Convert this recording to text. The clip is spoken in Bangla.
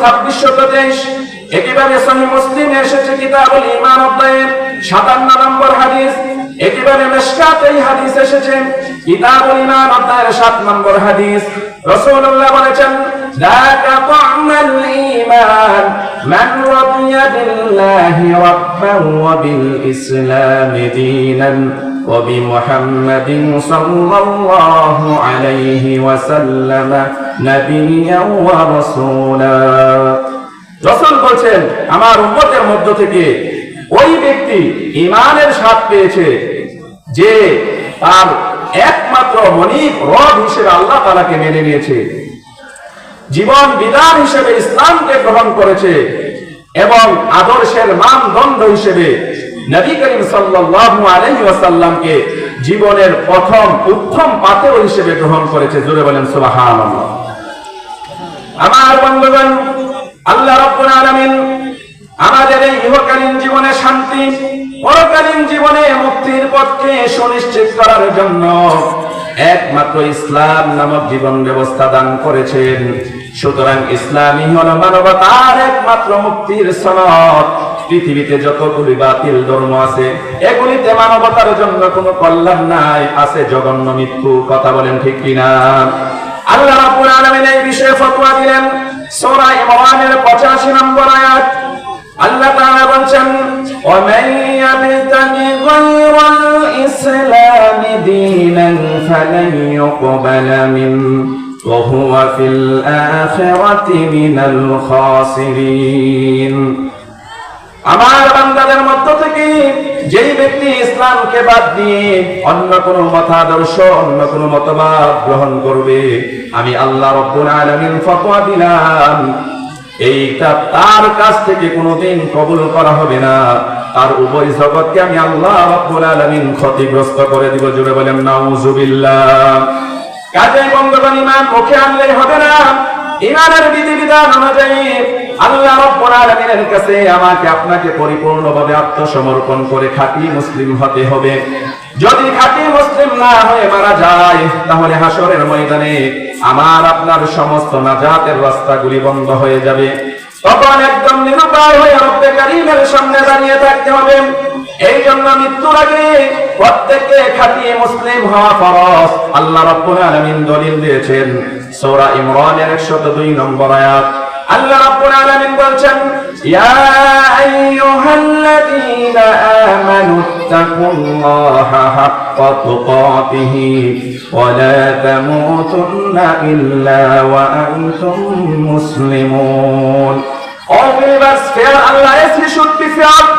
ছাব্বিশশো তেইশ একইভাবে সহি মুসলিমে এসেছে কিতাবুল ইমান অধ্যায়ের সাতান্ন নম্বর হাদিস একইভাবে মেশকাত এই হাদিস এসেছে কিতাবুল ইমান অধ্যায়ের সাত নম্বর হাদিস রাসূলুল্লাহ বলেছেন ذاك طعم الإيمان من رضي بالله ربا وبالإسلام دينا وبمحمد صلى الله عليه وسلم نبيا ورسولا রসুল বলছেন আমার উম্মতের মধ্য থেকে ওই ব্যক্তি ইমানের স্বাদ পেয়েছে যে তার একমাত্র মনিব রব হিসেবে আল্লাহ তালাকে মেনে নিয়েছে জীবন বিধান হিসেবে ইসলামকে গ্রহণ করেছে এবং আদর্শের মানদণ্ড হিসেবে নবী করিম সাল্লাল্লাহু আলাইহি ওয়াসাল্লামকে জীবনের প্রথম, উত্তম পাথেয় হিসেবে গ্রহণ করেছে। জোরে বলেন, সুবহানাল্লাহ। আমার বন্ধুগণ, আল্লাহ রাব্বুল আলামিন আমাদের এই ইহকালীন জীবনে শান্তি, পরকালীন জীবনে মুক্তির পথকে সুনিশ্চিত করার জন্য একমাত্র ইসলাম নামক জীবন ব্যবস্থা দান করেছেন। সুতরাং ইসলামই হল মানবতার একমাত্র মুক্তির সনদ। পৃথিবীতে যতগুলি বাতিল ধর্ম আছে এগুলিতে মানবতার জন্য কোনো কল্যাণ নাই আছে জঘন্য মৃত্যু কথা বলেন ঠিক কিনা আল্লাহ রাব্বুল আলামিন এই বিষয়ে ফতোয়া দিলেন সূরা ইমরানের 85 নম্বর আয়াত আল্লাহ তাআলা বলছেন ومن يبتغي غير الإسلام دينا فلن يقبل منه وهو في الآخرة من الخاسرين আমার বান্দাদের মধ্য থেকে যেই ব্যক্তি ইসলামকে বাদ দিয়ে অন্য কোন মতাদর্শ অন্য কোন মতবাদ গ্রহণ করবে, আমি আল্লাহ রব্বুল আলামিন ফতোয়া দিলাম। এইটা তার কাছ থেকে কোনোদিন কবুল করা হবে না। তার উভয় জগৎকে আমি আল্লাহ রব্বুল আলামিন ক্ষতিগ্রস্ত করে দিব জুড়ে বলেন, নাউজুবিল্লাহ। কাজে বন্ধুগণ ইমান মুখে আনলে হবে না। ইমানের বিধিবিধান অনুযায়ী আল্লাহ রব্বুল আলামিনের কাছে আমাকে আপনাকে পরিপূর্ণভাবে আত্মসমর্পণ করে খাঁটি মুসলিম হতে হবে। যদি খাঁটি মুসলিম না হয়ে মারা যায়, তাহলে হাসরের ময়দানে আমার আপনার সমস্ত নাজাতের রাস্তাগুলি বন্ধ হয়ে যাবে। তখন একদম নিরুপায় হয়ে রব্বে কারিমের সামনে দাঁড়িয়ে থাকতে হবে। এই জন্য মৃত্যুর আগে প্রত্যেককে খাঁটি মুসলিম হওয়া ফরজ। আল্লাহ রাব্বুল আলামিন দলিল দিয়েছেন, সূরা ইমরানের 102 নম্বর আয়াত। আল্লাহ রাব্বুল আলামিন বলছেন, ইয়া আইয়ুহাল্লাযীনা আমানু তাকুল্লাহা হাক্কা তুকাতিহি ওয়া তামুতুন্না ইল্লা ওয়া আনতুম মুসলিমুন। All believers fear Allah as feared